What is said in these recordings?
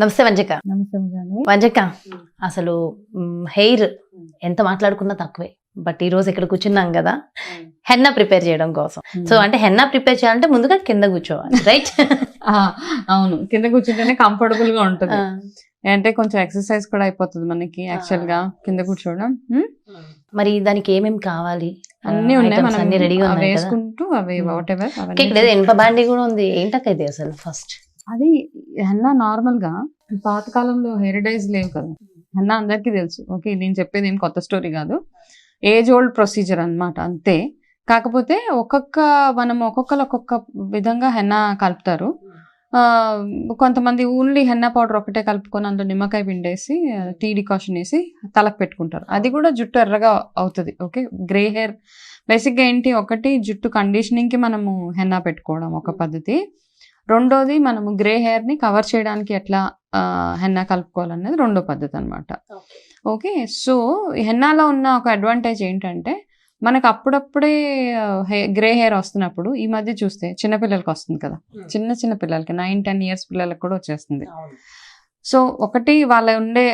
నమస్తే వంజక. నమస్తే వంజక అసలు హెయిర్ ఎంత మాట్లాడుకున్నా తక్కువే. బట్ ఈ రోజు ఇక్కడ కూర్చున్నాం కదా. హెన్నా ప్రిపేర్ చేయడం కోసం. సో అంటే హెన్నా ప్రిపేర్ చేయాలంటే ముందుగా కింద కూర్చోవాలి రైట్? అవును. కింద కూర్చుంటేనే కంఫర్టబుల్గా ఉంటుంది. అంటే కొంచెం ఎక్సర్సైజ్ కూడా అయిపోతుంది మనకి యాక్చువల్గా కింద కూర్చోవడం. మరి దానికి ఏమేమి కావాలి? అన్ని ఉన్నాయి items మనం అన్ని రెడీగా వేసుకుంటూ అవి. వాట్ ఎవర్ ఇక్కడ ఏదో ఇనుప బాండి కూడా ఉంది. ఏంటక్క ఇది అసలు ఫస్ట్ అది హెన్నా నార్మల్గా పాతకాలంలో హెరిడైజ్ లేవు కదా. హెన్నా అందరికీ తెలుసు. ఓకే నేను చెప్పేది ఏం కొత్త స్టోరీ కాదు. ఏజ్ ఓల్డ్ ప్రొసీజర్ అన్నమాట అంతే. కాకపోతే ఒక్కొక్క మనం ఒక్కొక్కరు ఒక్కొక్క విధంగా హెన్నా కలుపుతారు. ఆ, కొంతమంది ఓన్లీ హెన్నా పౌడర్ ఒకటే కలుపుకొని అందులో నిమ్మకాయ పిండేసి టీ డికాషన్ వేసి తలకు పెట్టుకుంటారు. అది కూడా జుట్టు ఎర్రగా అవుతుంది. ఓకే గ్రే హెయిర్ బేసిక్గా ఏంటి? ఒకటి జుట్టు కండిషనింగ్కి మనము హెన్నా పెట్టుకోవడం ఒక పద్ధతి. రెండోది మనము గ్రే హెయిర్ని కవర్ చేయడానికి ఎట్లా హెన్నా కలుపుకోవాలనేది రెండో పద్ధతి అనమాట ఓకే సో హెన్నాలో ఉన్న ఒక అడ్వాంటేజ్ ఏంటంటే మనకు అప్పుడప్పుడే గ్రే హెయిర్ వస్తున్నప్పుడు ఈ మధ్య చూస్తే చిన్నపిల్లలకి వస్తుంది కదా. చిన్న చిన్న పిల్లలకి నైన్ టెన్ ఇయర్స్ పిల్లలకు కూడా వచ్చేస్తుంది. సో ఒకటి వాళ్ళ ఉండే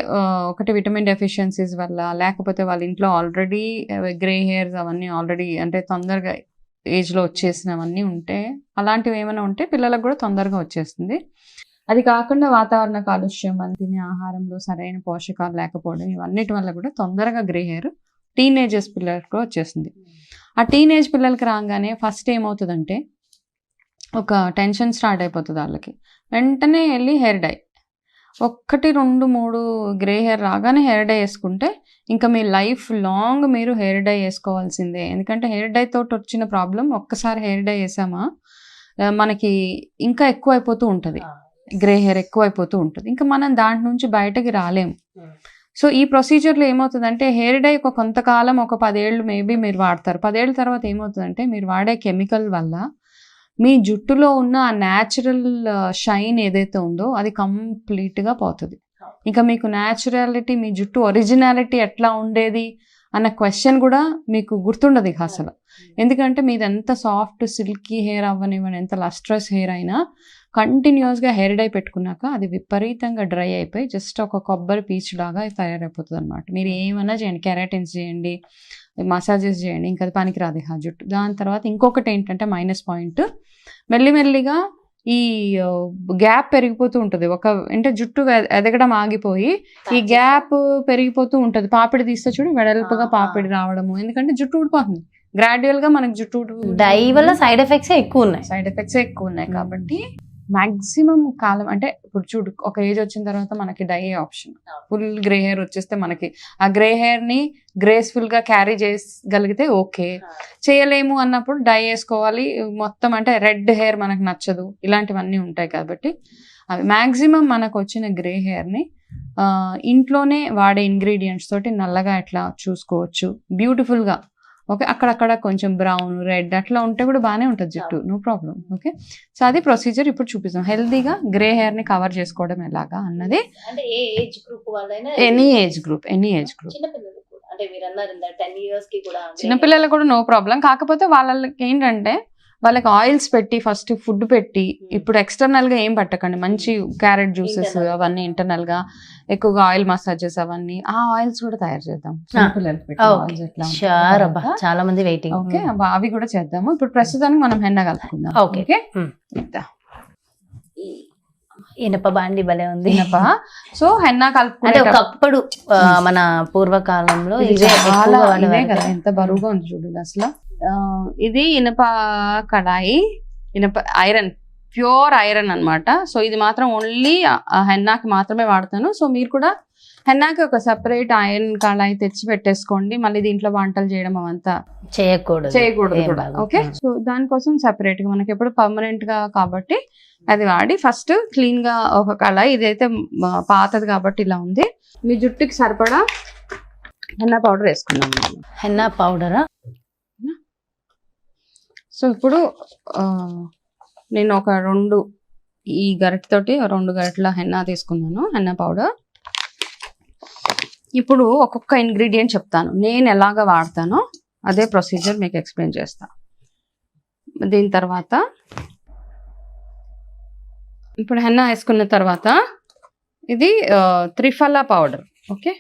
ఒకటి విటమిన్ డెఫిషియన్సీస్ వల్ల లేకపోతే వాళ్ళ ఇంట్లో ఆల్రెడీ గ్రే హెయిర్స్ అవన్నీ ఆల్రెడీ అంటే తొందరగా ఏజ్లో వచ్చేసినవన్నీ ఉంటే అలాంటివి ఏమైనా ఉంటే పిల్లలకు కూడా తొందరగా వచ్చేస్తుంది. అది కాకుండా వాతావరణ కాలుష్యం మనం తినే ఆహారంలో సరైన పోషకాలు లేకపోవడం ఇవన్నిటి వల్ల కూడా తొందరగా గ్రే హెయిర్ టీనేజర్స్ పిల్లలకు వచ్చేస్తుంది. ఆ టీనేజ్ పిల్లలకి రాగానే ఫస్ట్ ఏమవుతుందంటే ఒక టెన్షన్ స్టార్ట్ అయిపోతుంది వాళ్ళకి. వెంటనే వెళ్ళి హెయిర్ డై. ఒక్కటి రెండు మూడు గ్రే హెయిర్ రాగానే హెయిర్ డై వేసుకుంటే ఇంకా మీ లైఫ్ లాంగ్ మీరు హెయిర్ డై వేసుకోవాల్సిందే. ఎందుకంటే హెయిర్ డై తోటి వచ్చిన ప్రాబ్లం ఒక్కసారి హెయిర్ డై వేసామా మనకి ఇంకా ఎక్కువ అయిపోతూ ఉంటుంది గ్రే హెయిర్ ఎక్కువ అయిపోతూ ఉంటుంది. ఇంకా మనం దాంట్ నుంచి బయటకి రాలేము. సో ఈ ప్రొసీజర్లో ఏమవుతుందంటే హెయిర్ డై ఒక కొంతకాలం ఒక పదేళ్ళు మేబీ మీరు వాడతారు. పదేళ్ళ తర్వాత ఏమవుతుందంటే మీరు వాడే కెమికల్ వల్ల మీ జుట్టులో ఉన్న ఆ న్యాచురల్ షైన్ ఏదైతే ఉందో అది కంప్లీట్గా పోతుంది. ఇంకా మీకు న్యాచురాలిటీ మీ జుట్టు ఒరిజినాలిటీ ఎట్లా ఉండేది? అన్న క్వశ్చన్ కూడా మీకు గుర్తుండదు ఇక అసలు. ఎందుకంటే మీది ఎంత సాఫ్ట్ సిల్కీ హెయిర్ అవ్వనివ్వండి ఎంత లస్ట్రస్ హెయిర్ అయినా కంటిన్యూస్గా హెయిర్ డై పెట్టుకున్నాక అది విపరీతంగా డ్రై అయిపోయి జస్ట్ ఒక కొబ్బరి పీచు లాగా తయారైపోతుంది అనమాట మీరు ఏమైనా చేయండి కెరాటిన్స్ చేయండి మసాజెస్ చేయండి ఇంకా అది పనికిరాదు ఆ జుట్టు. దాని తర్వాత ఇంకొకటి ఏంటంటే మైనస్ పాయింట్ మెల్లిమెల్లిగా ఈ గ్యాప్ పెరిగిపోతూ ఉంటుంది. ఒక అంటే జుట్టు ఎదగడం ఆగిపోయి ఈ గ్యాప్ పెరిగిపోతూ ఉంటుంది. పాపిడి తీస్తే చూడు వెడల్పుగా. పాపిడి రావడము. ఎందుకంటే జుట్టు ఊడిపోతుంది. గ్రాడ్యువల్గా మనకి జుట్టు డై వల్ల సైడ్ ఎఫెక్ట్స్ ఎక్కువ ఉన్నాయి. సైడ్ ఎఫెక్ట్స్ ఎక్కువ ఉన్నాయి కాబట్టి మాక్సిమం కాలం అంటే ఇప్పుడు చూడు ఒక ఏజ్ వచ్చిన తర్వాత మనకి dye option. Full grey hair వచ్చేస్తే మనకి ఆ గ్రే హెయిర్ని గ్రేస్ఫుల్గా క్యారీ చేయగలిగితే ఓకే. చేయలేము అన్నప్పుడు డై వేసుకోవాలి. మొత్తం అంటే రెడ్ హెయిర్ మనకు నచ్చదు. ఇలాంటివన్నీ ఉంటాయి కాబట్టి అవి మాక్సిమం మనకు వచ్చిన గ్రే హెయిర్ని ఇంట్లోనే వాడే ఇంగ్రీడియంట్స్ తోటి నల్లగా ఎట్లా చూసుకోవచ్చు. బ్యూటిఫుల్గా. ఓకే అక్కడక్కడ కొంచెం బ్రౌన్ రెడ్ అట్లా ఉంటే కూడా బాగానే ఉంటుంది జుట్టు. నో ప్రాబ్లం ఓకే సో అది ప్రొసీజర్ ఇప్పుడు చూపిస్తాం. హెల్దీగా గ్రే హెయిర్ని కవర్ చేసుకోవడం ఎలాగా అన్నది any age group. Any age group. చిన్నపిల్లలు కూడా నో ప్రాబ్లం. కాకపోతే వాళ్ళకి ఏంటంటే వాళ్ళకి ఆయిల్స్ పెట్టి ఫస్ట్ ఫుడ్ పెట్టి ఇప్పుడు ఎక్స్టర్నల్గా ఏం పెట్టకండి. మంచి క్యారెట్ జ్యూసెస్. అవన్నీ ఇంటర్నల్గా ఎక్కువగా ఆయిల్ మసాజెస్ అవన్నీ ఆ ఆయిల్స్ కూడా తయారు చేద్దాం. చాలా మంది వెయిటింగ్ ఓకే అవి- కూడా చేద్దాము. ఇప్పుడు ప్రస్తుతానికి మనం హెన్న కలుపుకుందాం. ఓకే. Hmm. ఇనప బాండి భలే ఉంది. ఇనప. సో హెన్న కలుపుకుంటే ఒకప్పుడు మన పూర్వకాలంలో ఇది కదా. ఎంత బరువుగా ఉంది చూడు అసలు. ఇది ఇనప కడాయి ఇనప ఐరన్ ప్యూర్ ఐరన్ అన్నమాట. సో ఇది మాత్రం ఓన్లీ హెన్నాకి మాత్రమే వాడతాను. సో మీరు కూడా హెన్నాకి ఒక సెపరేట్ ఐరన్ కడాయి తెచ్చి పెట్టేసుకోండి. మళ్ళీ దీంట్లో వంటలు చేయడం అవంతా చేయకూడదు. చేయకూడదు కూడా. ఓకే? సో దానికోసం సెపరేట్గా మనకి ఎప్పుడు పర్మనెంట్గా కాబట్టి అది వాడి ఫస్ట్ క్లీన్గా ఒక కళాయి ఇదైతే పాతది కాబట్టి ఇలా ఉంది. మీ జుట్టుకి సరిపడా హెన్నా పౌడర్ వేసుకున్నాం. హెన్నా పౌడరా? సో ఇప్పుడు నేను ఒక రెండు ఈ గరిటతోటి రెండు గరిటల హెన్నా తీసుకున్నాను హెన్నా పౌడర్. ఇప్పుడు ఒక్కొక్క ఇంగ్రీడియంట్ చెప్తాను. నేను ఎలాగ వాడతానో అదే ప్రొసీజర్ మీకు ఎక్స్ప్లెయిన్ చేస్తా. దీని తర్వాత ఇప్పుడు హెన్నా వేసుకున్న తర్వాత ఇది త్రిఫలా పౌడర్ ఓకే?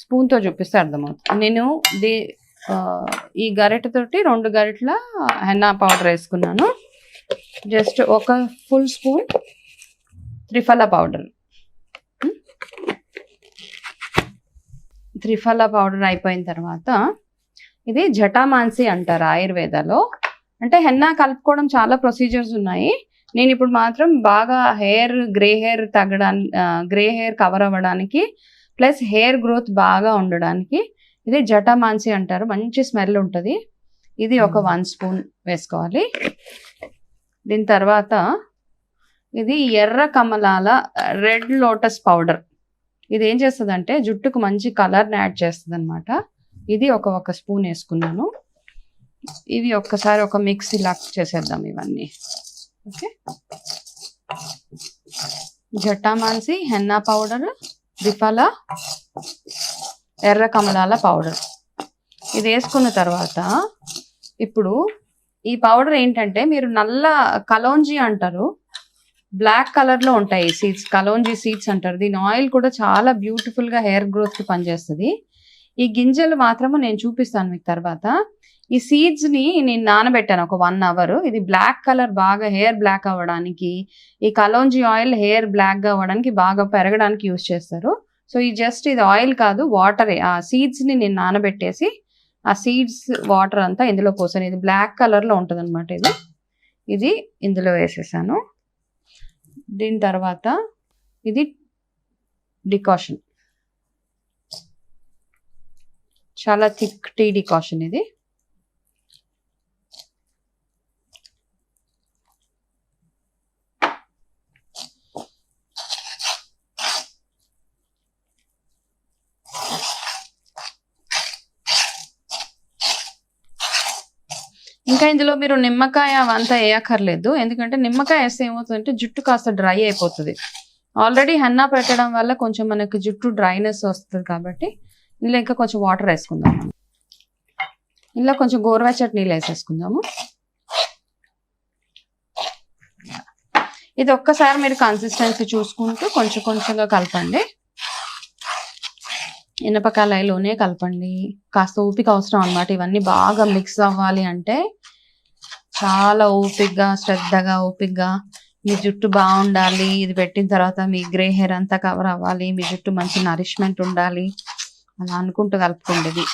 స్పూన్తో చూపిస్తే అర్థమవుతుంది. నేను దీ ఈ గరిటెతోటి రెండు గరిటల హెన్నా పౌడర్ వేసుకున్నాను. జస్ట్ ఒక full spoon triphala powder. Triphala powder అయిపోయిన తర్వాత ఇది జటామాన్సి అంటారు ఆయుర్వేదలో. అంటే హెన్నా కలుపుకోవడం చాలా ప్రొసీజర్స్ ఉన్నాయి. నేను ఇప్పుడు మాత్రం బాగా హెయిర్ గ్రే హెయిర్ తగ్గడానికి గ్రే హెయిర్ కవర్ అవ్వడానికి ప్లస్ హెయిర్ గ్రోత్ బాగా ఉండడానికి ఇది జటామాన్సి అంటారు. మంచి స్మెల్ ఉంటుంది. ఇది ఒక వన్ స్పూన్ వేసుకోవాలి. దీని తర్వాత ఇది ఎర్ర కమలాల రెడ్ లోటస్ పౌడర్. ఇది ఏం చేస్తుంది అంటే జుట్టుకు మంచి కలర్ని యాడ్ చేస్తుంది అనమాట ఇది ఒక ఒక స్పూన్ వేసుకున్నాను. ఇవి ఒక్కసారి ఒక మిక్సీ లాక్ చేసేద్దాం ఇవన్నీ. ఓకే. జటామాన్సి హెన్నా పౌడర్ రిఫాలా ఎర్ర కమలాల పౌడర్ ఇది వేసుకున్న తర్వాత ఇప్పుడు ఈ పౌడర్ ఏంటంటే మీరు నల్ల కలోంజీ అంటారు. బ్లాక్ కలర్లో ఉంటాయి సీడ్స్ కలోంజీ సీడ్స్ అంటారు. దీని ఆయిల్ కూడా చాలా బ్యూటిఫుల్గా హెయిర్ గ్రోత్కి పనిచేస్తుంది. ఈ గింజలు మాత్రము నేను చూపిస్తాను మీకు తర్వాత. ఈ సీడ్స్ని నేను నానబెట్టాను ఒక వన్ అవర్ ఇది బ్లాక్ కలర్ బాగా హెయిర్ బ్లాక్ అవ్వడానికి ఈ కలోంజీ ఆయిల్ హెయిర్ బ్లాక్గా అవ్వడానికి బాగా పెరగడానికి యూస్ చేస్తారు. సో ఈ జస్ట్ ఇది ఆయిల్ కాదు వాటరే. ఆ సీడ్స్ని నేను నానబెట్టేసి ఆ సీడ్స్ వాటర్ అంతా ఇందులో పోసాను. ఇది బ్లాక్ కలర్లో ఉంటుంది అనమాట ఇది. ఇది ఇందులో వేసేసాను. దీని తర్వాత ఇది డికాషన్. చాలా థిక్ టీ డికాషన్ ఇది. ఇంకా ఇందులో మీరు నిమ్మకాయ అవంతా వేయక్కర్లేదు. ఎందుకంటే నిమ్మకాయ వేస్తే ఏమవుతుందంటే జుట్టు కాస్త డ్రై అయిపోతుంది. ఆల్రెడీ హెన్నా పెట్టడం వల్ల కొంచెం మనకి జుట్టు డ్రైనెస్ వస్తుంది కాబట్టి ఇందులో ఇంకా కొంచెం వాటర్ వేసుకుందాం. ఇందులో కొంచెం గోరువెచ్చటి నీళ్ళు వేసేసుకుందాము. ఇది ఒక్కసారి మీరు కన్సిస్టెన్సీ చూసుకుంటూ కొంచెం కొంచెంగా కలపండి. ఇనపకాయలోనే కలపండి. కాస్త ఊపిక అవసరం అనమాట ఇవన్నీ బాగా మిక్స్ అవ్వాలి అంటే చాలా ఓపిగ్గా శ్రద్ధగా ఓపిగ్గా మీ జుట్టు బాగుండాలి. ఇది పెట్టిన తర్వాత మీ గ్రే హెయిర్ అంతా కవర్ అవ్వాలి. మీ జుట్టు మంచి నరిష్మెంట్ ఉండాలి. అలా అనుకుంటూ కలుపుకుండేది.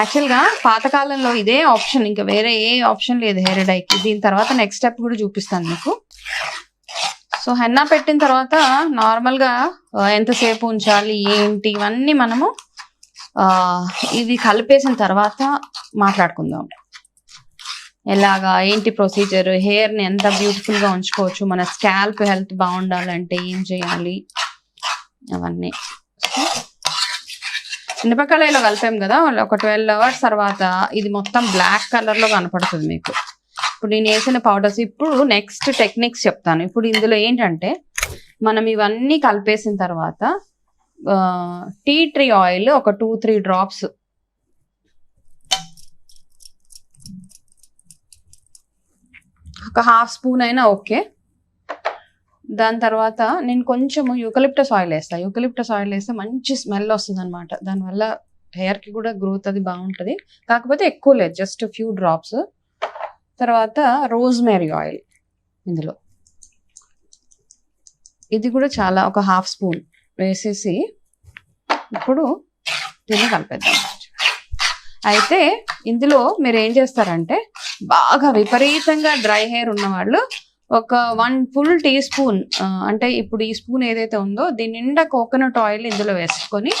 యాక్చువల్గా పాతకాలంలో ఇదే ఆప్షన్ ఇంకా వేరే ఏ ఆప్షన్ లేదు హెయిర్ డైకి. దీని తర్వాత నెక్స్ట్ స్టెప్ కూడా చూపిస్తాను మీకు. సో హెన్నా పెట్టిన తర్వాత నార్మల్గా ఎంతసేపు ఉంచాలి ఏంటి ఇవన్నీ మనము ఇది కలిపేసిన తర్వాత మాట్లాడుకుందాం. ఎలాగా ఏంటి ప్రొసీజర్ హెయిర్ని ఎంత బ్యూటిఫుల్గా ఉంచుకోవచ్చు? మన స్కాల్ప్ హెల్త్ బాగుండాలంటే ఏం చేయాలి? అవన్నీ. మినపకాయలో కలిపాం కదా? ఒక ట్వెల్వ్ అవర్స్ తర్వాత ఇది మొత్తం బ్లాక్ కలర్లో కనపడుతుంది మీకు. ఇప్పుడు నేను వేసిన పౌడర్స్ ఇప్పుడు నెక్స్ట్ టెక్నిక్స్ చెప్తాను. ఇప్పుడు ఇందులో ఏంటంటే మనం ఇవన్నీ కలిపేసిన తర్వాత టీ ట్రీ ఆయిల్ ఒక టూ త్రీ డ్రాప్స్ ఒక హాఫ్ స్పూన్ అయినా ఓకే. దాని తర్వాత నేను కొంచెం యూకలిప్టస్ ఆయిల్ వేస్తాను యూకలిప్టస్ ఆయిల్ వేస్తే మంచి స్మెల్ వస్తుంది అనమాట దానివల్ల హెయిర్కి కూడా గ్రోత్ అది బాగుంటుంది. కాకపోతే ఎక్కువ లేదు జస్ట్ ఫ్యూ డ్రాప్స్. తర్వాత రోజ్మేరీ ఆయిల్ ఇందులో. ఇది కూడా చాలా ఒక హాఫ్ స్పూన్ వేసేసి ఇప్పుడు దీన్ని కలిపేద్దాం. అయితే ఇందులో మీరు ఏం చేస్తారంటే బాగా విపరీతంగా డ్రై హెయిర్ ఉన్నవాళ్ళు ఒక వన్ ఫుల్ టీ స్పూన్ అంటే ఇప్పుడు ఈ స్పూన్ ఏదైతే ఉందో దీని నిండా కోకోనట్ ఆయిల్ ఇందులో వేసుకొని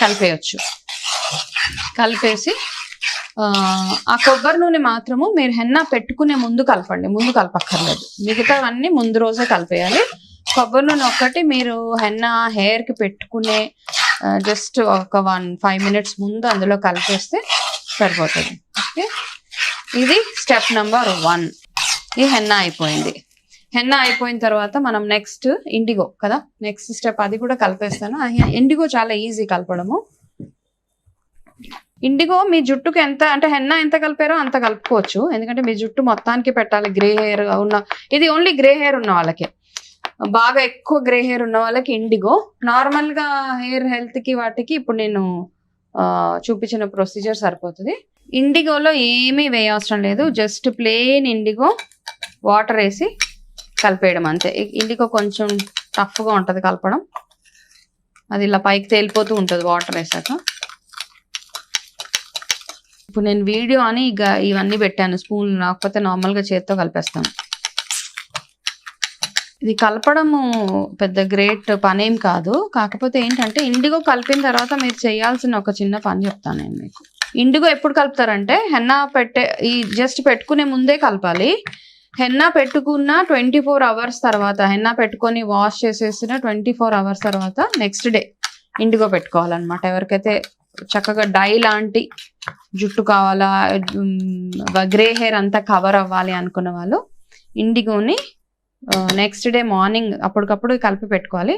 కలిపేయచ్చు. కలిపేసి ఆ, కొబ్బరి నూనె మాత్రము మీరు హెన్నా పెట్టుకునే ముందు కలపండి. ముందు కలపక్కర్లేదు. మిగతావన్నీ ముందు రోజే కలిపేయాలి. కొబ్బరి నూనె ఒక్కటి మీరు హెన్నా హెయిర్కి పెట్టుకునే జస్ట్ ఒక వన్ ఫైవ్ మినిట్స్ ముందు అందులో కలిపేస్తే సరిపోతుంది. ఓకే ఇది స్టెప్ నెంబర్ వన్ ఈ హెన్నా అయిపోయింది. హెన్నా అయిపోయిన తర్వాత మనం నెక్స్ట్ ఇండిగో కదా? నెక్స్ట్ స్టెప్ అది కూడా కలిపేస్తాను. ఇండిగో చాలా ఈజీ కలపడము. ఇండిగో మీ జుట్టుకు ఎంత అంటే హెన్నా ఎంత కలిపారో అంత కలుపుకోవచ్చు. ఎందుకంటే మీ జుట్టు మొత్తానికి పెట్టాలి. గ్రే హెయిర్ ఉన్న ఇది ఓన్లీ గ్రే హెయిర్ ఉన్న వాళ్ళకి. బాగా ఎక్కువ గ్రే హెయిర్ ఉన్న వాళ్ళకి ఇండిగో నార్మల్గా హెయిర్ హెల్త్కి వాటికి ఇప్పుడు నేను చూపించిన ప్రొసీజర్ సరిపోతుంది. ఇండిగోలో ఏమీ వేయవసరం లేదు. జస్ట్ ప్లేన్ ఇండిగో వాటర్ వేసి కలిపేయడం అంతే. ఇండిగో కొంచెం టఫ్గా ఉంటుంది కలపడం. అది ఇలా పైకి తేలిపోతూ ఉంటుంది వాటర్ వేసాక. ఇప్పుడు నేను వీడియో అని ఇక ఇవన్నీ పెట్టాను. స్పూన్ రాకపోతే నార్మల్గా చేత్తో కలిపేస్తాను. ఇది కలపడము పెద్ద గ్రేట్ పనేం కాదు. కాకపోతే ఏంటంటే ఇండిగో కలిపిన తర్వాత మీరు చేయాల్సిన ఒక చిన్న పని చెప్తాను నేను మీకు. ఇండిగో ఎప్పుడు కలుపుతారంటే హెన్నా పెట్టే ఈ జస్ట్ పెట్టుకునే ముందే కలపాలి. హెన్నా పెట్టుకున్న ట్వంటీ ఫోర్ అవర్స్ తర్వాత హెన్నా పెట్టుకొని వాష్ చేసేసిన ట్వంటీ ఫోర్ అవర్స్ తర్వాత నెక్స్ట్ డే ఇండిగో పెట్టుకోవాలన్నమాట. ఎవరికైతే చక్కగా డై లాంటి జుట్టు కావాలా గ్రే హెయిర్ అంతా కవర్ అవ్వాలి అనుకున్న వాళ్ళు ఇండిగోని నెక్స్ట్ డే మార్నింగ్ అప్పటికప్పుడు కలిపి పెట్టుకోవాలి.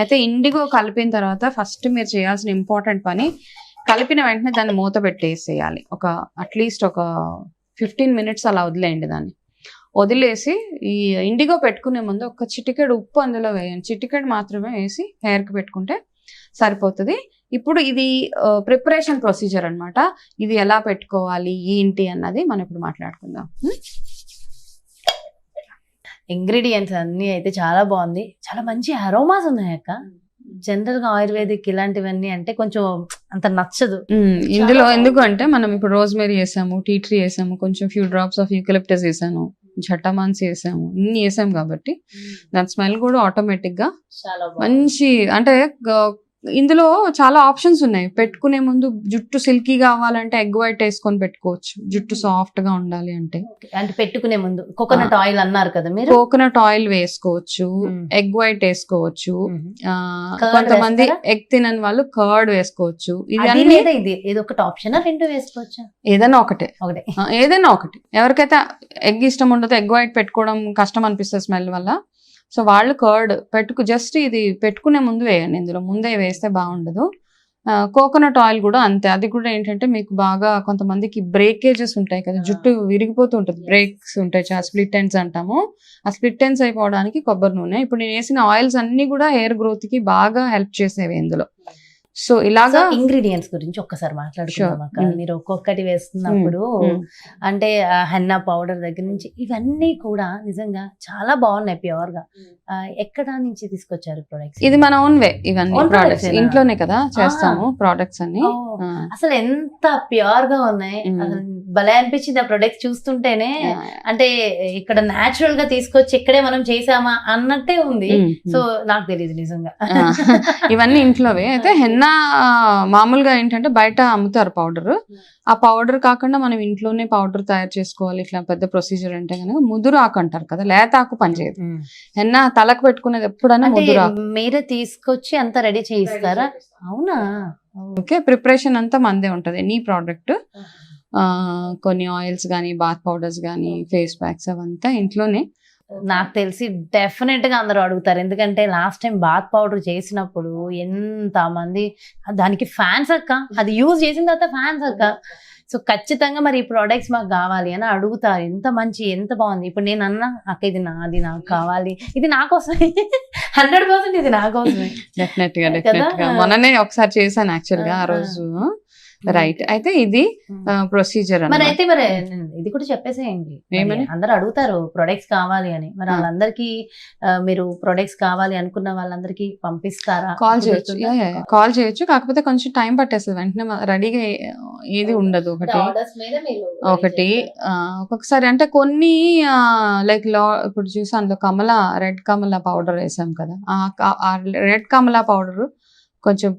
అయితే ఇండిగో కలిపిన తర్వాత ఫస్ట్ మీరు చేయాల్సిన ఇంపార్టెంట్ పని కలిపిన వెంటనే దాన్ని మూత పెట్టేసేయాలి. ఒక అట్లీస్ట్ ఒక ఫిఫ్టీన్ మినిట్స్ అలా వదిలేయండి దాన్ని. వదిలేసి ఈ ఇండిగో పెట్టుకునే ముందు ఒక చిటికెడు ఉప్పు అందులో వేయండి. చిటికెడు మాత్రమే వేసి హెయిర్కి పెట్టుకుంటే సరిపోతుంది. ఇప్పుడు ఇది ప్రిపరేషన్ ప్రొసీజర్ అనమాట ఇది ఎలా పెట్టుకోవాలి ఏంటి అన్నది మనం ఇప్పుడు మాట్లాడుకుందాం. ఇంగ్రీడియంట్స్ అన్ని అయితే చాలా బాగుంది. చాలా మంచి అరోమాస్ ఉన్నాయి అక్క. జనరల్గా ఆయుర్వేదిక్ ఇలాంటివన్నీ అంటే కొంచెం అంత నచ్చదు. ఇందులో. ఎందుకు అంటే మనం ఇప్పుడు రోజ్మెరీ వేసాము టీ ట్రీ వేసాము కొంచెం ఫ్యూ డ్రాప్స్ ఆఫ్ యూకలిప్టస్ వేసాను జటామాన్స్ వేసాము ఇన్ని వేసాం కాబట్టి దాని స్మెల్ కూడా ఆటోమేటిక్గా చాలా మంచి అంటే ఇందులో చాలా ఆప్షన్స్ ఉన్నాయి. పెట్టుకునే ముందు జుట్టు సిల్కీ కావాలంటే ఎగ్ వైట్ వేసుకొని పెట్టుకోవచ్చు. జుట్టు సాఫ్ట్గా ఉండాలి అంటే. అంటే పెట్టుకునే ముందు కోకోనట్ ఆయిల్ అన్నారు కదా మీరు? కోకోనట్ ఆయిల్ వేసుకోవచ్చు. ఎగ్ వైట్ వేసుకోవచ్చు. Curd కొంతమంది? ఎగ్ తినని వాళ్ళు కర్డ్ వేసుకోవచ్చు. ఇది? ఏదో ఒకటి ఆప్షన్ రెండు వేసుకోవచ్చా? ఏదైనా ఒకటే. ఒకటే. ఏదైనా ఒకటి. ఎవరికైతే ఎగ్ ఇష్టం ఉండదో ఎగ్ వైట్ పెట్టుకోవడం కష్టం అనిపిస్తుంది స్మెల్ వల్ల సో వాళ్ళు కర్డ్ పెట్టుకు జస్ట్ ఇది పెట్టుకునే ముందు వేయండి ఇందులో ముందే వేస్తే బాగుండదు. కోకోనట్ ఆయిల్ కూడా అంతే. అది కూడా ఏంటంటే మీకు బాగా కొంతమందికి బ్రేకేజెస్ ఉంటాయి కదా. జుట్టు విరిగిపోతూ ఉంటుంది. బ్రేక్స్ ఉంటాయి చాలా. స్ప్లిట్ ఎండ్స్ అంటాము. ఆ స్ప్లిట్ ఎండ్స్ అయిపోవడానికి కొబ్బరి నూనె. ఇప్పుడు నేను వేసిన ఆయిల్స్ అన్ని కూడా హెయిర్ గ్రోత్కి బాగా హెల్ప్ చేసేవి ఇందులో. సో ఇలాగా ఇంగ్రీడియంట్స్ గురించి ఒక్కసారి మాట్లాడుకుందాం. అక్క Mm. మీరు ఒక్కొక్కటి వేస్తున్నప్పుడు మ్మ్. అంటే హెన్నా పౌడర్ దగ్గర నుంచి ఇవన్నీ కూడా నిజంగా చాలా బాగున్నాయి ప్యూర్గా ఎక్కడ నుంచి తీసుకొచ్చారు ప్రొడక్ట్స్ ఇది మన ఓన్ వే ఇవన్నీ ప్రోడక్ట్స్? ఇంట్లోనే కదా చేస్తాము ప్రోడక్ట్స్ అన్ని. అసలు ఎంత ప్యూర్గా ఉన్నాయి Mm. అసలు భలే అనిపించింది ఆ ప్రొడక్ట్స్ చూస్తుంటేనే. అంటే ఇక్కడ నాచురల్గా తీసుకొచ్చి ఇక్కడే మనం చేసామా అన్నట్టే ఉంది. Um, so um. నాకు తెలియదు నిజంగా. ఇవన్నీ ఇంట్లోవే. అయితే హెన్నా మామూలుగా ఏంటంటే బయట అమ్ముతారు పౌడర్ ఆ పౌడర్ కాకుండా మనం ఇంట్లోనే పౌడర్ తయారు చేసుకోవాలి ఇట్లా పెద్ద ప్రొసీజర్ అంటే కనుక ముదురు ఆకు అంటారు కదా లేత ఆకు పనిచేయదు Mm. హెన్నా తలకు పెట్టుకునేది ఎప్పుడైనా ముదురు ఆకు. మీరే తీసుకొచ్చి అంతా రెడీ చేయిస్తారా? అవునా? ఓకే ప్రిపరేషన్ అంతా మందే ఉంటది. నీ ప్రోడక్ట్ కొన్ని ఆయిల్స్ కానీ బాత్ పౌడర్స్ కానీ ఫేస్ ప్యాక్స్ అవంతా ఇంట్లోనే. నాకు తెలిసి డెఫినెట్గా అందరూ అడుగుతారు. ఎందుకంటే లాస్ట్ టైం బాత్ పౌడర్ చేసినప్పుడు ఎంత మంది దానికి ఫ్యాన్స్ అక్క. అది యూజ్ చేసిన తర్వాత ఫ్యాన్స్ అక్క. సో ఖచ్చితంగా మరి ఈ ప్రోడక్ట్స్ మాకు కావాలి అని అడుగుతారు. ఎంత మంచి ఎంత బాగుంది. ఇప్పుడు నేను అన్నా అక్క ఇది నాది నాకు కావాలి. ఇది నా కోసమే. హండ్రెడ్ పర్సెంట్ ఇది నా కోసమే. డెఫినెట్గా మొన్ననే ఒకసారి చేశాను యాక్చువల్గా ఆ. రోజు. రైట్ అయితే ఇది ప్రొసీజర్ మరి అయితే మరి ఇది కూడా చెప్పేసేయండి? అందరూ అడుగుతారు ప్రొడక్ట్స్ కావాలి అని. మరి ఆ. వాళ్ళందరికీ మీరు ప్రొడక్ట్స్ కావాలి అనుకున్న వాళ్ళందరికీ పంపిస్తారా? కాల్ చేయొచ్చు? కాల్ చేయొచ్చు. కాకపోతే కొంచెం టైం పట్టేస్తుంది. వెంటనే రెడీగా ఏది ఉండదు ఒకటి. ఒకటి ఒక్కొక్కసారి అంటే కొన్ని లైక్ లా ఇప్పుడు చూసి అందులో కమల రెడ్ కమల పౌడర్ వేసాం కదా. ఆ రెడ్ కమల పౌడర్ కొంచెం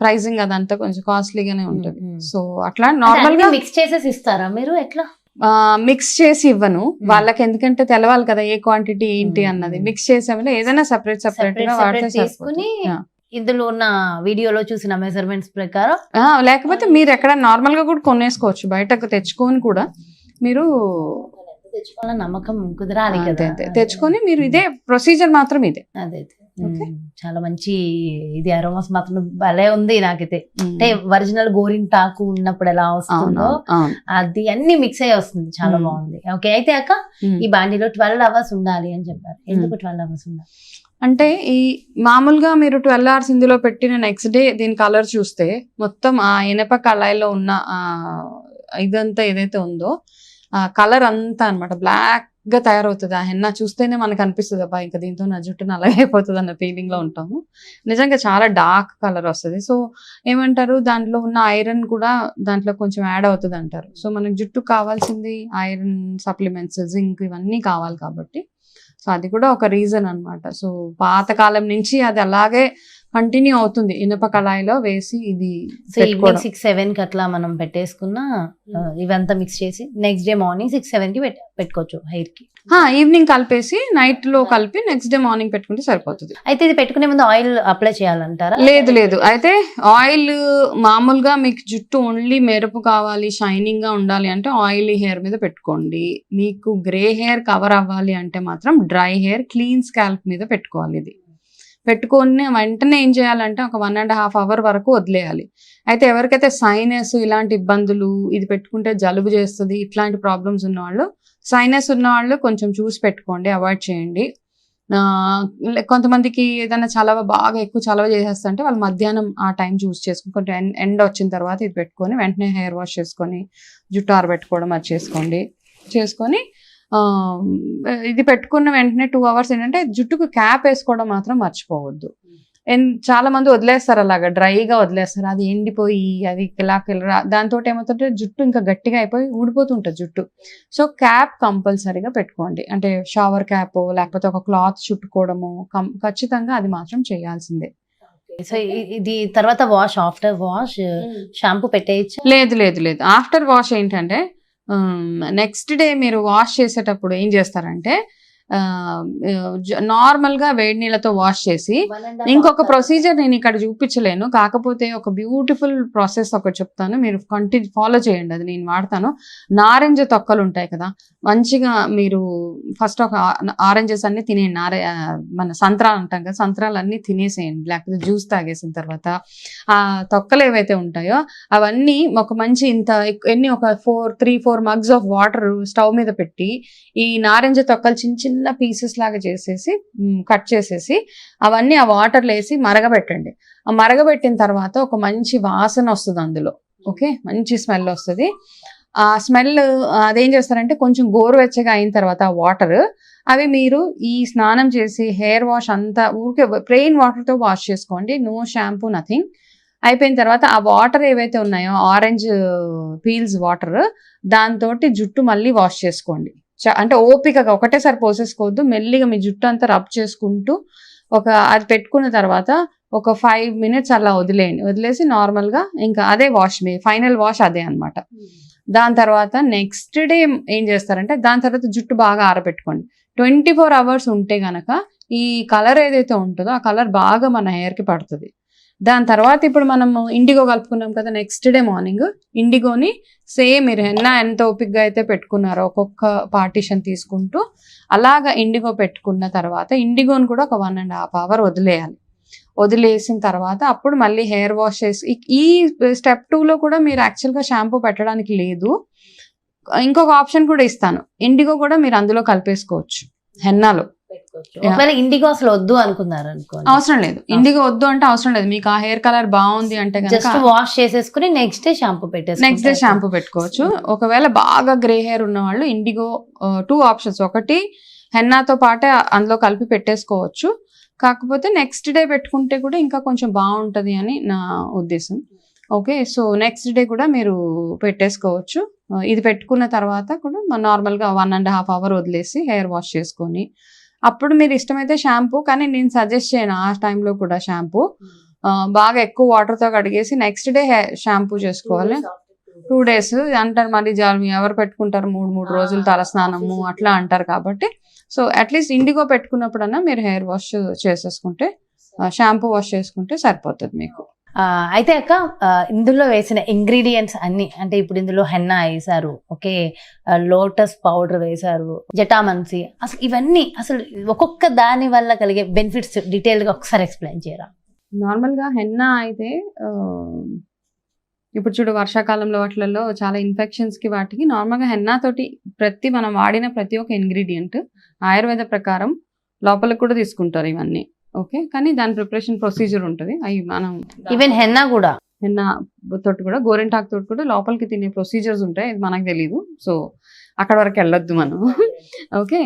ప్రైజింగ్ అదంతా కొంచెం కాస్ట్లీగానే ఉంటుంది. సో అట్లా నార్మల్గా మిక్స్ చేసేసి ఇస్తారా మీరు? ఎట్లా? మిక్స్ చేసి ఇవ్వను. వాళ్ళకి ఎందుకంటే తెలవాలి కదా ఏ క్వాంటిటీ ఏంటి. అన్నది. మిక్స్ చేసామంటే ఏదైనా సెపరేట్ సెపరేట్గా వాడితే తీసుకుని. ఇందులో ఉన్న వీడియోలో చూసిన మెజర్మెంట్స్ ప్రకారం లేకపోతే మీరు ఎక్కడ నార్మల్గా కూడా కొనేసుకోవచ్చు. బయటకు తెచ్చుకొని కూడా మీరు తెచ్చుకోవాలని నమ్మకం కుదరాలి తెచ్చుకొని మీరు ఇదే ప్రొసీజర్ మాత్రం ఇదే. అదే. చాలా మంచి ఇది అరోమాస్ మాత్రం భలే ఉంది నాకైతే. అంటే. ఒరిజినల్ గోరింటాకు ఉన్నప్పుడు ఎలా వస్తుందో అది అన్ని మిక్స్ అయ్యి వస్తుంది చాలా. బాగుంది. ఓకే అయితే అక్క. ఈ బాండీలో ట్వెల్వ్ అవర్స్ ఉండాలి అని చెప్పారు. ఎందుకు ట్వెల్వ్ అవర్స్ ఉండాలి? అంటే ఈ మామూలుగా మీరు ట్వెల్వ్ అవర్స్ ఇందులో పెట్టిన నెక్స్ట్ డే దీని కలర్ చూస్తే మొత్తం ఆ ఇనప కళాయిలో ఉన్న ఆ ఇదంతా ఏదైతే ఉందో ఆ కలర్ అంతా అన్నమాట. బ్లాక్ గా తయారవుతుంది? ఆ హెన్నా చూస్తేనే మనకు అనిపిస్తుంది అబ్బా ఇంకా దీంతో నా జుట్టు నల్లగా అయిపోతుంది అన్న ఫీలింగ్లో ఉంటాము. నిజంగా చాలా డార్క్ కలర్ వస్తుంది. సో ఏమంటారు దాంట్లో ఉన్న ఐరన్ కూడా దాంట్లో కొంచెం యాడ్ అవుతుంది అంటారు. సో మనకి జుట్టు కావాల్సింది ఐరన్ సప్లిమెంట్స్ జింక్ ఇవన్నీ కావాలి కాబట్టి. సో అది కూడా ఒక రీజన్ అన్నమాట. సో పాతకాలం నుంచి అది అలాగే కంటిన్యూ అవుతుంది. ఇనుప కళాయిలో వేసి ఇది సో ఈవినింగ్. సిక్స్ సెవెన్కి అట్లా మనం పెట్టేసుకున్న ఆ, ఇవంతా మిక్స్ చేసి నెక్స్ట్ డే మార్నింగ్ సిక్స్ సెవెన్కి పెట్- పెట్టుకోవచ్చు హెయిర్కి ఈవినింగ్ కలిపేసి నైట్లో కలిపి నెక్స్ట్ డే మార్నింగ్ పెట్టుకుంటే సరిపోతుంది. అయితే ఇది పెట్టుకునే ముందు ఆయిల్ అప్లై చేయాలంటారా? లేదు లేదు. అయితే ఆయిల్ మామూలుగా మీకు జుట్టు ఓన్లీ మెరుపు కావాలి షైనింగ్గా ఉండాలి అంటే ఆయిలీ హెయిర్ మీద పెట్టుకోండి. మీకు గ్రే హెయిర్ కవర్ అవ్వాలి అంటే మాత్రం డ్రై హెయిర్ క్లీన్ స్కాల్ప్ మీద పెట్టుకోవాలి ఇది. పెట్టుకొని వెంటనే ఏం చేయాలంటే ఒక వన్ అండ్ హాఫ్ అవర్ వరకు వదిలేయాలి. అయితే ఎవరికైతే సైనస్ ఇలాంటి ఇబ్బందులు ఇది పెట్టుకుంటే జలుబు చేస్తుంది ఇట్లాంటి ప్రాబ్లమ్స్ ఉన్నవాళ్ళు సైనస్ ఉన్నవాళ్ళు కొంచెం చూసి పెట్టుకోండి అవాయిడ్ చేయండి. కొంతమందికి ఏదైనా చలవ బాగా ఎక్కువ చలవ చేసేస్తుంటే వాళ్ళు మధ్యాహ్నం ఆ టైం చూస్ చేసుకుని కొంచెం ఎండ్ ఎండ వచ్చిన తర్వాత ఇది పెట్టుకొని వెంటనే హెయిర్ వాష్ చేసుకొని జుట్టు ఆరబెట్టుకోవడం అది చేసుకోండి. చేసుకొని ఇది పెట్టుకున్న వెంటనే టూ అవర్స్ ఏంటంటే జుట్టుకు క్యాప్ వేసుకోవడం మాత్రం మర్చిపోవద్దు. చాలా మంది వదిలేస్తారు అలాగా డ్రైగా వదిలేస్తారు. అది ఎండిపోయి అది ఇలా దాంతో ఏమవుతుంటే జుట్టు ఇంకా గట్టిగా అయిపోయి ఊడిపోతుంటుంది జుట్టు. సో క్యాప్ కంపల్సరీగా పెట్టుకోండి. అంటే షవర్ క్యాప్ లేకపోతే ఒక క్లాత్ చుట్టుకోవడము ఖచ్చితంగా అది మాత్రం చేయాల్సిందే. సో ఇది తర్వాత వాష్ ఆఫ్టర్ వాష్ షాంపూ పెట్టేయచ్చు? లేదు లేదు లేదు. ఆఫ్టర్ వాష్ ఏంటంటే నెక్స్ట్ డే మీరు వాష్ చేసేటప్పుడు ఏం చేస్తారంటే నార్మల్గా వేడి నీళ్ళతో వాష్ చేసి ఇంకొక ప్రొసీజర్ నేను ఇక్కడ చూపించలేను. కాకపోతే ఒక బ్యూటిఫుల్ ప్రాసెస్ ఒకటి చెప్తాను. మీరు కంటిన్యూ ఫాలో చేయండి. అది నేను వాడతాను. నారింజ తొక్కలు ఉంటాయి కదా మంచిగా మీరు ఫస్ట్ ఒక ఆరెంజెస్ అన్ని తినేయండి నార మన సంత్రాలు అంటాం కదా సంత్రాలు అన్ని తినేసేయండి. లేకపోతే జ్యూస్ తాగేసిన తర్వాత ఆ తొక్కలు ఏవైతే ఉంటాయో అవన్నీ ఒక మంచి ఇంత ఎన్ని ఒక four three four mugs of water stove మీద పెట్టి ఈ నారింజ తొక్కలు చిన్న చిన్న పీసెస్ లాగా చేసేసి కట్ చేసేసి అవన్నీ ఆ వాటర్లో వేసి మరగబెట్టండి. ఆ మరగబెట్టిన తర్వాత ఒక మంచి వాసన వస్తుంది అందులో. ఓకే? మంచి స్మెల్ వస్తుంది. ఆ స్మెల్ అదేం చేస్తారంటే కొంచెం గోరువెచ్చగా అయిన తర్వాత వాటర్ అవి మీరు ఈ స్నానం చేసి హెయిర్ వాష్ అంతా ఊరికే ప్లెయిన్ వాటర్తో వాష్ చేసుకోండి. No shampoo nothing. అయిపోయిన తర్వాత ఆ వాటర్ ఏవైతే ఉన్నాయో ఆరెంజ్ పీల్స్ వాటర్ దాంతో జుట్టు మళ్ళీ వాష్ చేసుకోండి. అంటే ఓపికగా ఒకటేసారి పోసేసుకోవద్దు. మెల్లిగా మీ జుట్టు అంతా రబ్ చేసుకుంటూ ఒక అది పెట్టుకున్న తర్వాత ఒక ఫైవ్ మినిట్స్ అలా వదిలేయండి. వదిలేసి normal గా ఇంకా అదే వాష్ మీ ఫైనల్ వాష్ అదే అన్నమాట. దాని తర్వాత నెక్స్ట్ డే ఏం చేస్తారంటే దాని తర్వాత జుట్టు బాగా ఆరబెట్టుకోండి. ట్వంటీ ఫోర్ అవర్స్ ఉంటే గనక ఈ కలర్ ఏదైతే ఉంటుందో ఆ కలర్ బాగా మన hair కి పడుతుంది. దాని తర్వాత ఇప్పుడు మనము ఇండిగో కలుపుకున్నాం కదా నెక్స్ట్ డే మార్నింగ్ ఇండిగోని సేమ్ మీరు ఎన్న ఎంత ఓపిక్గా అయితే పెట్టుకున్నారో ఒక్కొక్క పార్టీషన్ తీసుకుంటూ అలాగా ఇండిగో పెట్టుకున్న తర్వాత ఇండిగోని కూడా ఒక వన్ అండ్ హాఫ్ అవర్ వదిలేయాలి. వదిలేసిన తర్వాత అప్పుడు మళ్ళీ హెయిర్ వాష్ చేసి ఈ- స్టెప్ టూలో కూడా మీరు యాక్చువల్గా షాంపూ పెట్టడానికి లేదు. ఇంకొక ఆప్షన్ కూడా ఇస్తాను. ఇండిగో కూడా మీరు అందులో కలిపేసుకోవచ్చు. హెన్నాలో. ఒకవేళ ఇండిగో అసలు వద్దు అనుకున్నారు అనుకోండి. అవసరం లేదు. ఇండిగో వద్దు అంటే అవసరం లేదు. మీకు ఆ హెయిర్ కలర్ బాగుంది అంటే జస్ట్ వాష్ చేసేసుకుని నెక్స్ట్ డే షాంపూ పెట్టేసి నెక్స్ట్ డే షాంపూ పెట్టుకోవచ్చు. ఒకవేళ బాగా గ్రే హెయిర్ ఉన్న వాళ్ళు ఇండిగో టూ ఆప్షన్స్ ఒకటి హెన్నాతో పాటే అందులో కలిపి పెట్టేసుకోవచ్చు. కాకపోతే నెక్స్ట్ డే పెట్టుకుంటే కూడా ఇంకా కొంచెం బాగుంటది అని నా ఉద్దేశం. ఓకే సో నెక్స్ట్ డే కూడా మీరు పెట్టేసుకోవచ్చు. ఇది పెట్టుకున్న తర్వాత కూడా నార్మల్గా వన్ అండ్ హాఫ్ అవర్ వదిలేసి హెయిర్ వాష్ చేసుకొని అప్పుడు మీరు ఇష్టమైతే షాంపూ కానీ నేను సజెస్ట్ చేయను ఆ టైంలో కూడా షాంపూ. బాగా ఎక్కువ వాటర్తో కడిగేసి నెక్స్ట్ డే షాంపూ చేసుకోవాలి. టూ డేస్ అంటారు మళ్ళీ జాలి ఎవరు పెట్టుకుంటారు? మూడు మూడు రోజులు తలస్నానము అట్లా అంటారు కాబట్టి. సో అట్లీస్ట్ ఇండిగో పెట్టుకున్నప్పుడన్నా మీరు హెయిర్ వాష్ చేసేసుకుంటే షాంపూ వాష్ చేసుకుంటే సరిపోతుంది మీకు. అయితే అక్క ఇందులో వేసిన ఇంగ్రీడియంట్స్ అన్ని అంటే ఇప్పుడు ఇందులో హెన్నా వేసారు ఓకే లోటస్ పౌడర్ వేశారు జటామన్సి అసలు ఇవన్నీ అసలు ఒక్కొక్క దాని వల్ల కలిగే బెనిఫిట్స్ డీటెయిల్గా ఒకసారి ఎక్స్ప్లెయిన్ చేయరా? నార్మల్గా హెన్నా అయితే ఇప్పుడు చూడు వర్షాకాలంలో వాటిలలో చాలా ఇన్ఫెక్షన్స్కి వాటికి నార్మల్గా హెన్నా తోటి ప్రతి మనం వాడిన ప్రతి ఒక్క ఇంగ్రీడియంట్ ఆయుర్వేద ప్రకారం లోపలికి కూడా తీసుకుంటారు ఇవన్నీ. ఓకే కానీ దాని ప్రిపరేషన్ ప్రొసీజర్ ఉంటుంది. అవి మనం ఈవెన్ హెన్నా కూడా. నిన్న తోటి కూడా గోరెంటాక్ తోటి కూడా లోపలికి తినే ప్రొసీజర్స్ ఉంటాయి ఇది మనకు తెలియదు సో అక్కడ వరకు వెళ్ళొద్దు మనం. ఓకే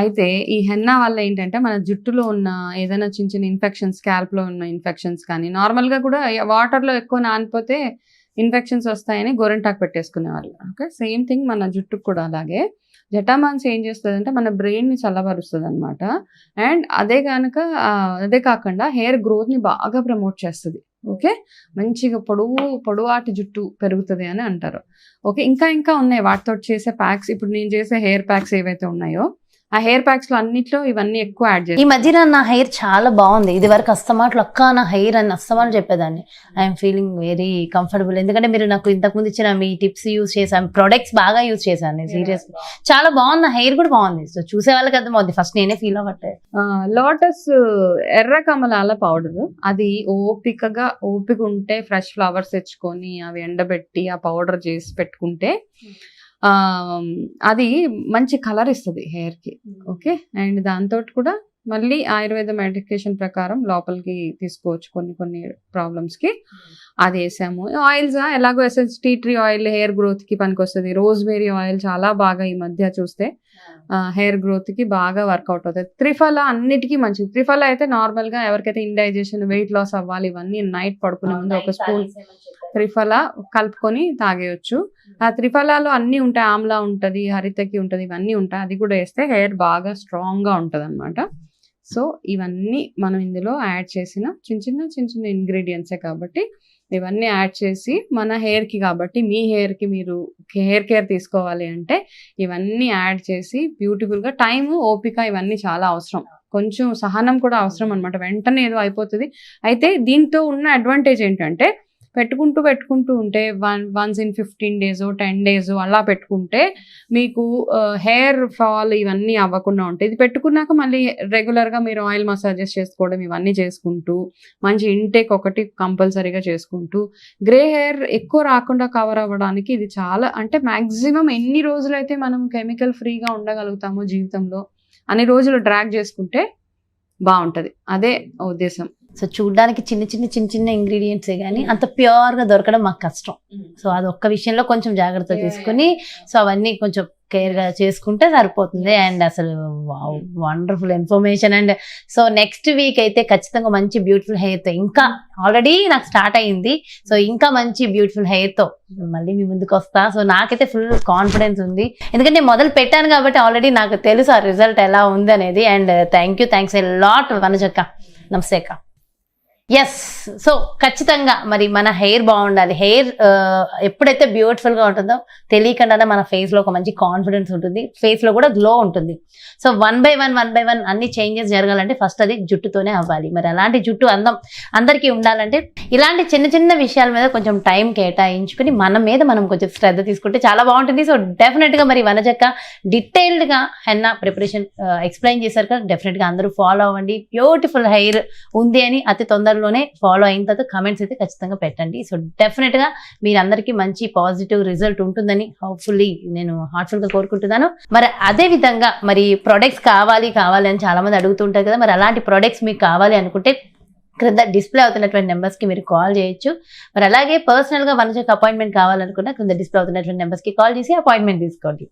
అయితే ఈ హెన్నా వల్ల ఏంటంటే మన జుట్టులో ఉన్న ఏదైనా చిన్న చిన్న ఇన్ఫెక్షన్స్ స్కాల్ప్లో ఉన్న ఇన్ఫెక్షన్స్ కానీ నార్మల్గా కూడా వాటర్లో ఎక్కువ నానిపోతే ఇన్ఫెక్షన్స్ వస్తాయని గోరెంటాక్ పెట్టేసుకునేవాళ్ళు. ఓకే సేమ్ థింగ్ మన జుట్టుకు కూడా అలాగే. జటామాన్స్ ఏం చేస్తుంది అంటే మన బ్రెయిన్ని చల్లబరుస్తుంది అనమాట అండ్ అదే కనుక అదే కాకుండా హెయిర్ గ్రోత్ని బాగా ప్రమోట్ చేస్తుంది. ఓకే? మంచిగా పొడవు పొడవాటి జుట్టు పెరుగుతుంది అని అంటారు. ఓకే? ఇంకా ఇంకా ఉన్నాయి వాటితో చేసే ప్యాక్స్. ఇప్పుడు నేను చేసే హెయిర్ ప్యాక్స్ ఏవైతే ఉన్నాయో ఆ హెయిర్ ప్యాక్స్లో అన్నిట్లో ఇవన్నీ ఎక్కువ యాడ్ ఈ చేస్తాను మధ్యన నా హెయిర్ చాలా బాగుంది. ఇది వరకు అస్తమాట్లు అక్క నా హెయిర్ అని అస్తమాట్లు చెప్పేదాన్ని. ఐఎమ్ ఫీలింగ్ వెరీ కంఫర్టబుల్ ఎందుకంటే మీరు నాకు ఇంతకు ముందు ఇచ్చిన మీ టిప్స్ యూస్ చేశాను ప్రొడక్ట్స్ బాగా యూస్ చేశాను నేను సీరియస్ చాలా బాగుంది. నా హెయిర్ కూడా బాగుంది. సో చూసే వాళ్ళకి అర్థమవుతుంది ఫస్ట్ నేనే ఫీల్ అవ్వట్లేదు. లోటస్ ఎర్ర కమలాల పౌడర్ అది ఓపికగా ఓపిక ఉంటే ఫ్రెష్ ఫ్లవర్స్ తెచ్చుకొని అవి ఎండబెట్టి ఆ పౌడర్ చేసి పెట్టుకుంటే ఆ అది మంచి కలర్ ఇస్తుంది హెయిర్కి ఓకే? అండ్ దాంతో కూడా మళ్ళీ ఆయుర్వేద మెడికేషన్ ప్రకారం లోపలికి తీసుకోవచ్చు కొన్ని కొన్ని ప్రాబ్లమ్స్కి అది వేసాము. ఆయిల్స్ ఎలాగో essence tea tree oil hair గ్రోత్కి పనికొస్తుంది. రోజ్మేరీ ఆయిల్ చాలా బాగా ఈ మధ్య చూస్తే హెయిర్ గ్రోత్కి బాగా వర్కౌట్ అవుతుంది. త్రిఫల అన్నిటికీ మంచిది. త్రిఫల అయితే నార్మల్గా ఎవరికైతే ఇండైజెషన్ వెయిట్ లాస్ అవ్వాలి ఇవన్నీ నైట్ పడుకునే ముందు ఒక స్పూన్ త్రిఫల కలుపుకొని తాగేయచ్చు. ఆ త్రిఫలాలో అన్ని ఉంటాయి. ఆమ్లా ఉంటది హరితకి ఉంటది ఇవన్నీ ఉంటాయి. అది కూడా వేస్తే హెయిర్ బాగా స్ట్రాంగ్గా ఉంటది అనమాట సో ఇవన్నీ మనం ఇందులో యాడ్ చేసిన చిన్న చిన్న చిన్న చిన్న ఇంగ్రీడియంట్సే కాబట్టి ఇవన్నీ యాడ్ చేసి మన హెయిర్కి కి కాబట్టి మీ హెయిర్కి కి మీరు హెయిర్ కేర్ తీసుకోవాలి అంటే ఇవన్నీ యాడ్ చేసి బ్యూటిఫుల్గా టైం ఓపిక ఇవన్నీ చాలా అవసరం. కొంచెం సహనం కూడా అవసరం అనమాట వెంటనే ఏదో అయిపోతుంది. అయితే దీంతో ఉన్న అడ్వాంటేజ్ ఏంటంటే పెట్టుకుంటూ పెట్టుకుంటూ ఉంటే one once in fifteen days ten days అలా పెట్టుకుంటే మీకు హెయిర్ ఫాల్ ఇవన్నీ అవ్వకుండా ఉంటాయి. ఇది పెట్టుకున్నాక మళ్ళీ రెగ్యులర్గా మీరు ఆయిల్ మసాజెస్ చేసుకోవడం ఇవన్నీ చేసుకుంటూ మంచి ఇంటేక్ ఒకటి కంపల్సరీగా చేసుకుంటూ గ్రే హెయిర్ ఎక్కువ రాకుండా కవర్ అవ్వడానికి ఇది చాలా అంటే మ్యాక్సిమం ఎన్ని రోజులైతే మనం కెమికల్ ఫ్రీగా ఉండగలుగుతామో జీవితంలో అన్ని రోజులు డ్రాగ్ చేసుకుంటే బాగుంటుంది. అదే ఉద్దేశం. సో చూడడానికి చిన్న చిన్న చిన్న చిన్న ఇంగ్రీడియంట్సే కానీ అంత ప్యూర్గా దొరకడం మాకు కష్టం. సో అది ఒక్క విషయంలో కొంచెం జాగ్రత్త తీసుకుని సో అవన్నీ కొంచెం కేర్గా చేసుకుంటే సరిపోతుంది. అండ్ అసలు wonderful information and so next week అయితే ఖచ్చితంగా మంచి బ్యూటిఫుల్ హెయిర్తో ఇంకా ఆల్రెడీ నాకు స్టార్ట్ అయింది. సో ఇంకా మంచి బ్యూటిఫుల్ హెయిర్తో మళ్ళీ మీ ముందుకు వస్తా. సో నాకైతే ఫుల్ కాన్ఫిడెన్స్ ఉంది. ఎందుకంటే నేను మొదలు పెట్టాను కాబట్టి ఆల్రెడీ నాకు తెలుసు ఆ రిజల్ట్ ఎలా ఉంది అనేది. And thank you thanks a lot వనజక్క నమస్తే అక్క. ఎస్ సో ఖచ్చితంగా మరి మన హెయిర్ బాగుండాలి. హెయిర్ uh, ఎప్పుడైతే బ్యూటిఫుల్గా ఉంటుందో తెలియకుండానే మన ఫేస్లో ఒక మంచి కాన్ఫిడెన్స్ ఉంటుంది. ఫేస్లో కూడా గ్లో ఉంటుంది. So one by one one by one అన్ని చేంజెస్ జరగాలంటే ఫస్ట్ అది జుట్టుతోనే అవ్వాలి. మరి అలాంటి జుట్టు అందం అందరికీ ఉండాలంటే ఇలాంటి చిన్న చిన్న విషయాల మీద కొంచెం టైం కేటాయించుకుని మన మీద మనం కొంచెం శ్రద్ధ తీసుకుంటే చాలా బాగుంటుంది. సో డెఫినెట్గా మరి వనజక్క డీటెయిల్డ్గా హెన్నా ప్రిపరేషన్ ఎక్స్ప్లెయిన్ uh, చేశారు కదా. డెఫినెట్గా అందరూ ఫాలో అవ్వండి. బ్యూటిఫుల్ హెయిర్ ఉంది అని అతి తొందరలోనే ఫాలో అయిన తర్వాత కమెంట్స్ అయితే ఖచ్చితంగా పెట్టండి. సో డెఫినెట్గా మీరందరికీ మంచి పాజిటివ్ రిజల్ట్ ఉంటుందని హోప్ఫుల్లీ నేను హార్ట్ఫుల్గా కోరుకుంటున్నాను. మరి అదే విధంగా మరి ప్రొడక్ట్స్ కావాలి కావాలి అని చాలా మంది అడుగుతుంటారు కదా మరి అలాంటి ప్రొడక్ట్స్ మీకు కావాలి అనుకుంటే క్రింద డిస్ప్లే అవుతున్నటువంటి నెంబర్స్కి మీరు కాల్ చేయొచ్చు. మరి అలాగే పర్సనల్గా వన్ అపాయింట్మెంట్ కావాలనుకున్నా క్రింద డిస్ప్లే అవుతున్నటువంటి నెంబర్స్కి కాల్ చేసి అపాయింట్మెంట్ తీసుకోండి.